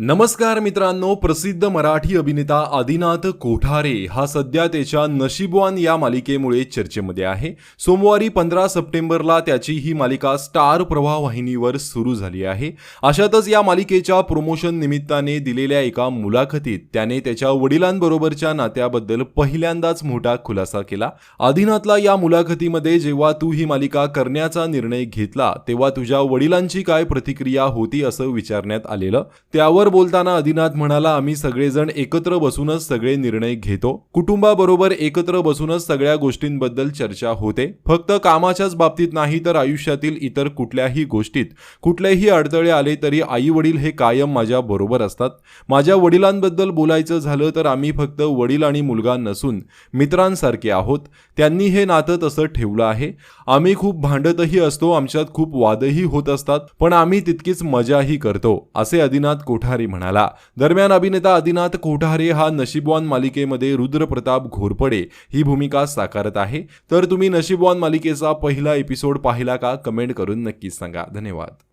नमस्कार मित्रांनो प्रसिद्ध मराठी अभिनेता आदिनाथ कोठारे हा सध्या त्याच्या नशीबवान या मालिकेमुळे चर्चेमध्ये आहे. सोमवारी पंधरा सप्टेंबरला त्याची ही मालिका स्टार प्रवाह वाहिनीवर सुरू झाली आहे. अशातच या मालिकेच्या प्रमोशन निमित्ताने दिलेल्या एका मुलाखतीत त्याने त्याच्या वडिलांबरोबरच्या नात्याबद्दल पहिल्यांदाच मोठा खुलासा केला. आदिनाथला या मुलाखतीमध्ये जेव्हा तू ही मालिका करण्याचा निर्णय घेतला तेव्हा तुझ्या वडिलांची काय प्रतिक्रिया होती असं विचारण्यात आलेलं. त्यावर बोलताना आदिनाथ म्हणाला आम्ही सगळेजण एकत्र बसूनच सगळे निर्णय घेतो. कुटुंबाबरोबर एकत्र बसूनच सगळ्या गोष्टींबद्दल चर्चा होते. फक्त कामाच्याच बाबतीत नाही तर आयुष्यातील इतर कुठल्याही गोष्टीत. कुठलेही अडथळे आले तरी आई वडील हे कायम माझ्या बरोबर असतात. माझ्या वडिलांबद्दल बोलायचं झालं तर आम्ही फक्त वडील आणि मुलगा नसून मित्रांसारखे आहोत. त्यांनी हे नातं तसं ठेवलं आहे. आम्ही खूप भांडतही असतो आमच्यात खूप वादही होत असतात पण आम्ही तितकीच मजाही करतो असे आदिनाथ कोठारे म्हणाला दरम्यान अभिनेता आदिनाथ कोठारे हा नशीबवान मालिकेमध्ये रुद्रप्रताप घोरपडे ही भूमिका साकारत आहे. तर तुम्ही नशीबवान मालिकेचा पहिला एपिसोड पाहिला का? कमेंट करून नक्कीच सांगा. धन्यवाद.